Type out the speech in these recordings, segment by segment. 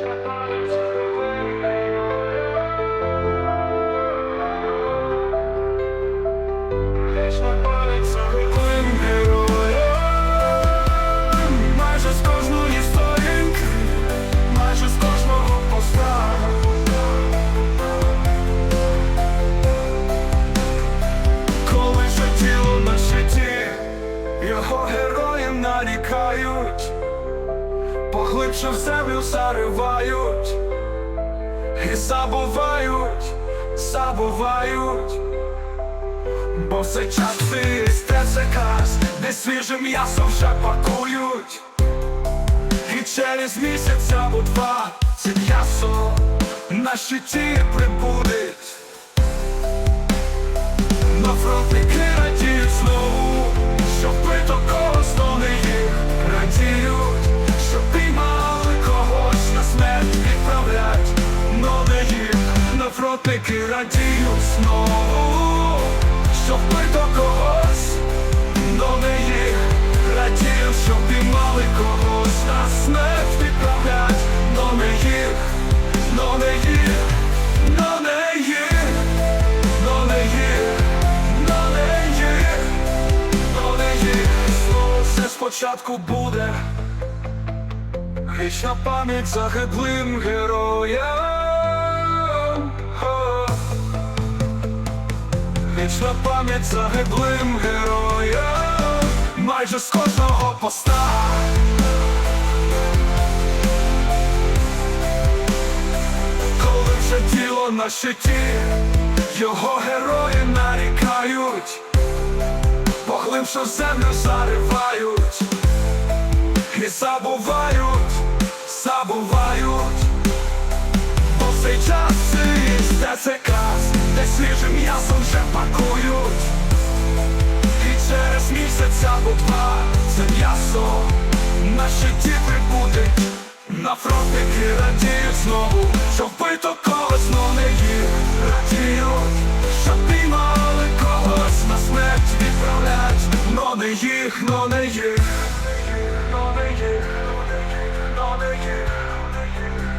Майже поглибше в землю заривають і забувають, забувають. Бо все час це каз, де свіже м'ясо вже пакують. І через місяць або два це м'ясо на щиті прибудеть. На фронтики на фронтики радіють знову, що вбито когось, но не їх радіють, що піймали когось. На смерть відправлять, но не їх, но не їх, но не. Но не но не но не спочатку буде. Вічна пам'ять загиблим героям Вічна пам'ять загиблим героям Майже з кожного поста. Коли вже тіло на щиті, його герої нарікають, поглибше в землю заривають. І забувають, забувають, бо цей час це це каз, де свіжим м'ясом вже на щиті прибудеть. На фронтики радіють знову, що вбито когось, но не їх радіють, що піймали когось на смерть відправлять, но не їх, но не їх, но не їх, но не їх,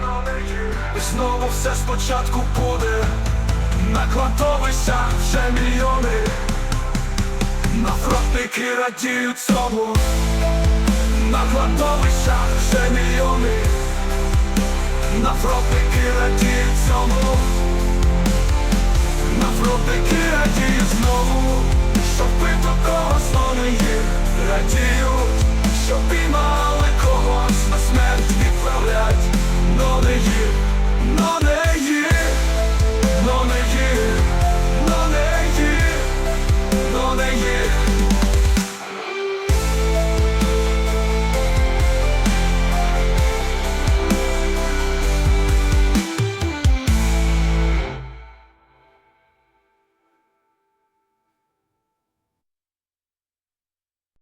но не їх. І знову все спочатку буде, на вже мільйони, на фронтики радіють цьому. На кладовищах вже мільйони, на фронтики радіють цьому, на фронтики радіють знову,